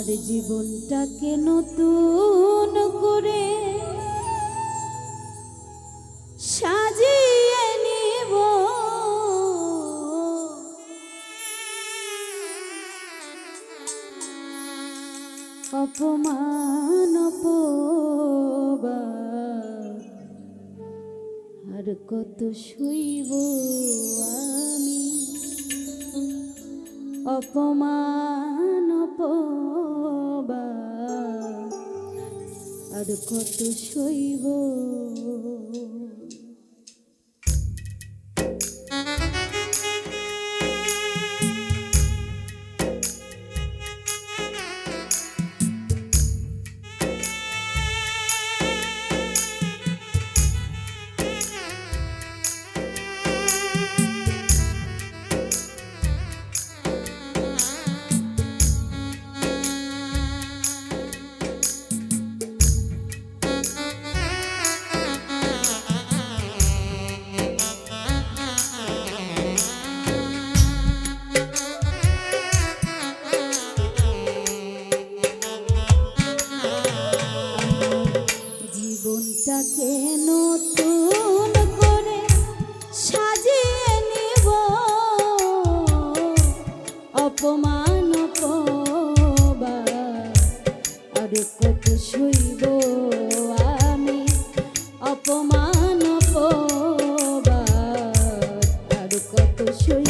আমার জীবনটাকে নতুন করে সাজিয়ে নিব। অপমান আর কত শুইব আমি? অপমান অপমান আর কত সইব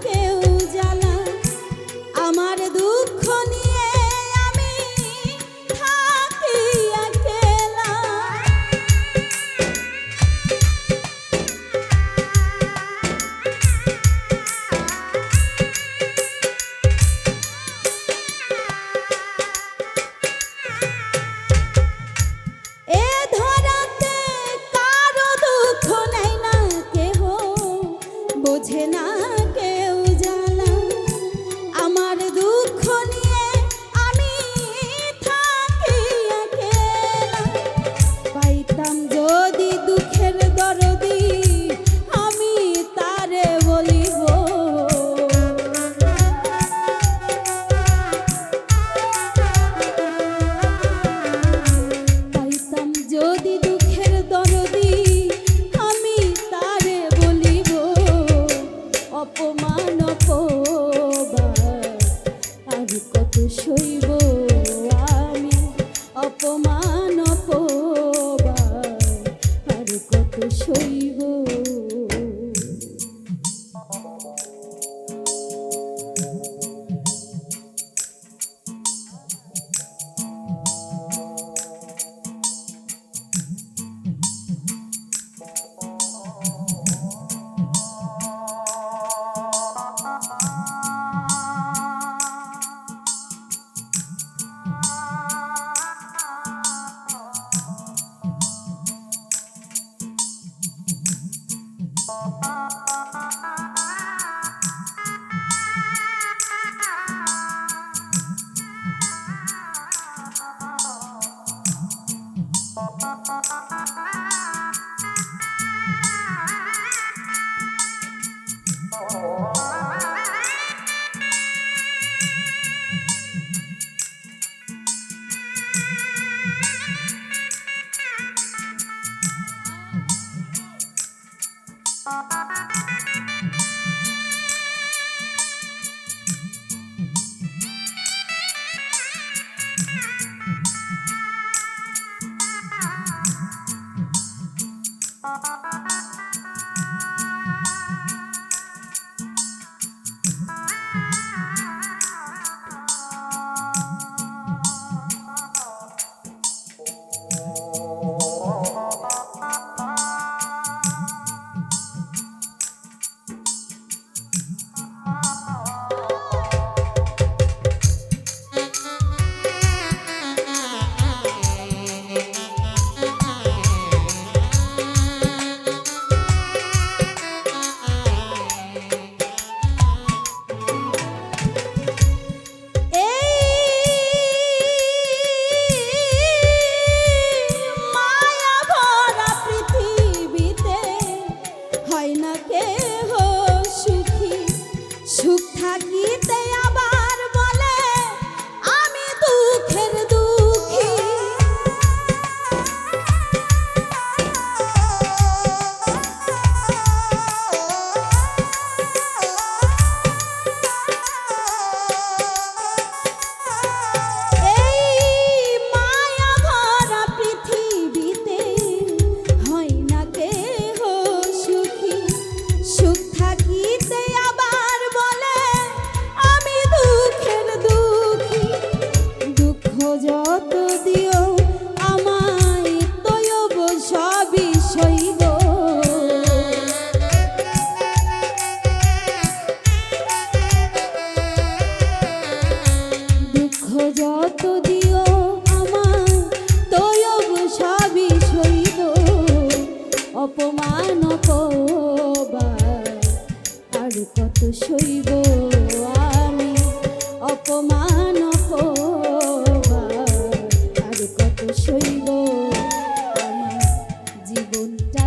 que eu Música যত দিও আমার তয়ব সাবি সইব। অপমান আর কত সইব আমি? অপমান আর কত সইব আমার জীবনটা?